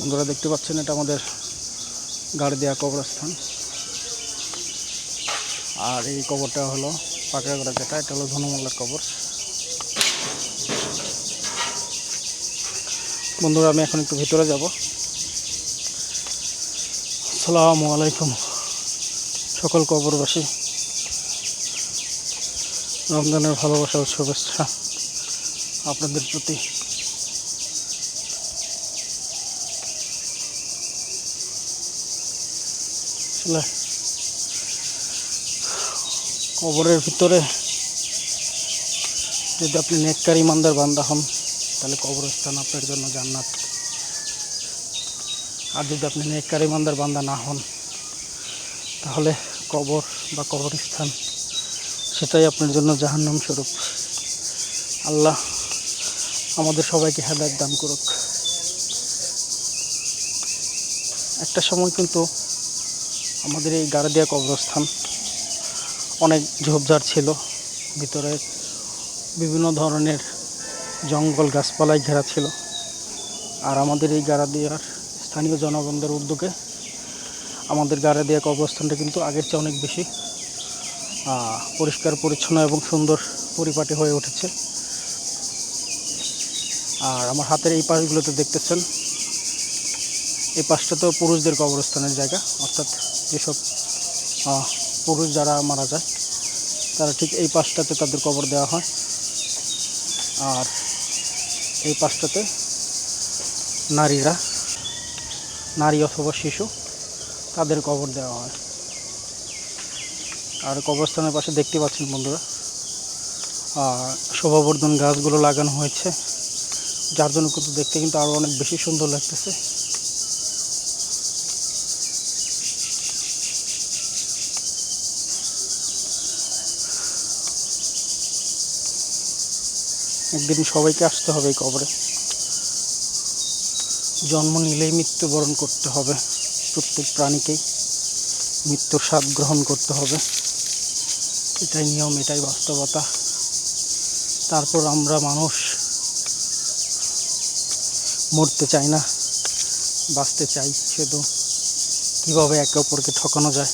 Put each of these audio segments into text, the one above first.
বন্ধুরা দেখতে পাচ্ছেন, এটা আমাদের গাড়ি দেওয়া কবরস্থান। আর এই কবরটা হলো পাকড়াগড়া যেটা, এটা হলো ধনুমল্লার কবর। বন্ধুরা, আমি এখন একটু ভিতরে যাব। আসসালামু আলাইকুম, সকল কবরবাসী। রমজানের ভালোবাসা ও শুভেচ্ছা আপনাদের প্রতি। আসলে কবরের ভিতরে যদি আপনি নেককার ইমানদার বান্দা হন, তাহলে কবরস্থান আপনার জন্য জান্নাত। আর যদি আপনি নেককার ইমানদার বান্দা না হন, তাহলে কবর বা কবরস্থান, সেটাই আপনার জন্য জাহান্নাম স্বরূপ। আল্লাহ আমাদের সবাইকে হেদায়ত দান করুক। একটা সময় কিন্তু আমাদের এই গাড়াদিয়া কবরস্থান অনেক ঝোপঝাড় ছিল। ভিতরে বিভিন্ন ধরনের জঙ্গল গাছপালায় ঘেরা ছিল। আর আমাদের এই গাড়াদিয়ার স্থানীয় জনগণদের উদ্যোগে আমাদের গাড়াদিয়া কবরস্থানটা কিন্তু আগের চেয়ে অনেক বেশি পরিষ্কার, পরিচ্ছন্ন এবং সুন্দর পরিপাটি হয়ে উঠেছে। আর আমার হাতের এই পাশগুলোতে দেখতেছেন এই পাশটা তো পুরুষদের কবরস্থানের জায়গা, অর্থাৎ যেসব পুরুষ যারা মারা যায়, তারা ঠিক এই পাশটাতে তাদের কবর দেওয়া হয়। আর এই পাশটাতে নারীরা, নারী অথবা শিশু, তাদের কবর দেওয়া হয়। আর কবরস্থানের পাশে দেখতে পাচ্ছেন বন্ধুরা শোভাবর্ধন গাছগুলো লাগানো হয়েছে। যার জন্য কিন্তু দেখতে কিন্তু আরও অনেক বেশি সুন্দর লাগতেছে। একদিন সবাইকে আসতে হবে এই কবরে। জন্ম নিলেই মৃত্যুবরণ করতে হবে। প্রত্যেক প্রাণীকেই মৃত্যুর স্বাদ গ্রহণ করতে হবে। এটাই নিয়ম, এটাই বাস্তবতা। তারপর আমরা মানুষ মরতে চাই না, বাঁচতে চাই। শুধু কীভাবে একে অপরকে ঠকানো যায়,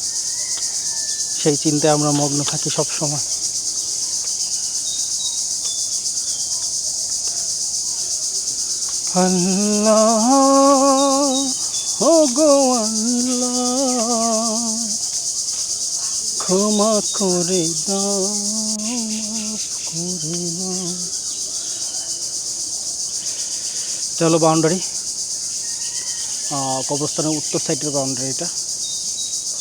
সেই চিন্তায় আমরা মগ্ন থাকি সব সময় আল্লাহ ও গো আল্লাহ, ক্ষমা করে দাও করে হলো বাউন্ডারি কবরস্থানের উত্তর সাইডের বাউন্ডারি এটা।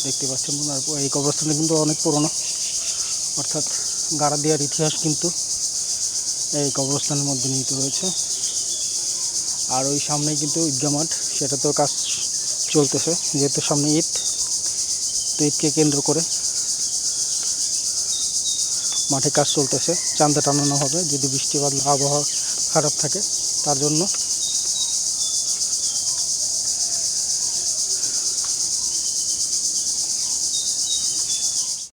দেখতে পাচ্ছেন এই কবরস্থানটা কিন্তু অনেক পুরনো। অর্থাৎ গাড়া দেওয়ার ইতিহাস কিন্তু এই কবরস্থানের মধ্যে নিহিত রয়েছে। আর ওই সামনেই কিন্তু ঈদগা মাঠ সেটা তো কাজ চলতেছে, যেহেতু সামনে ঈদ, তো ঈদকে কেন্দ্র করে মাঠে কাজ চলতেছে। চান্দা টানানো হবে, যদি বৃষ্টিপাত, আবহাওয়া খারাপ থাকে, তার জন্য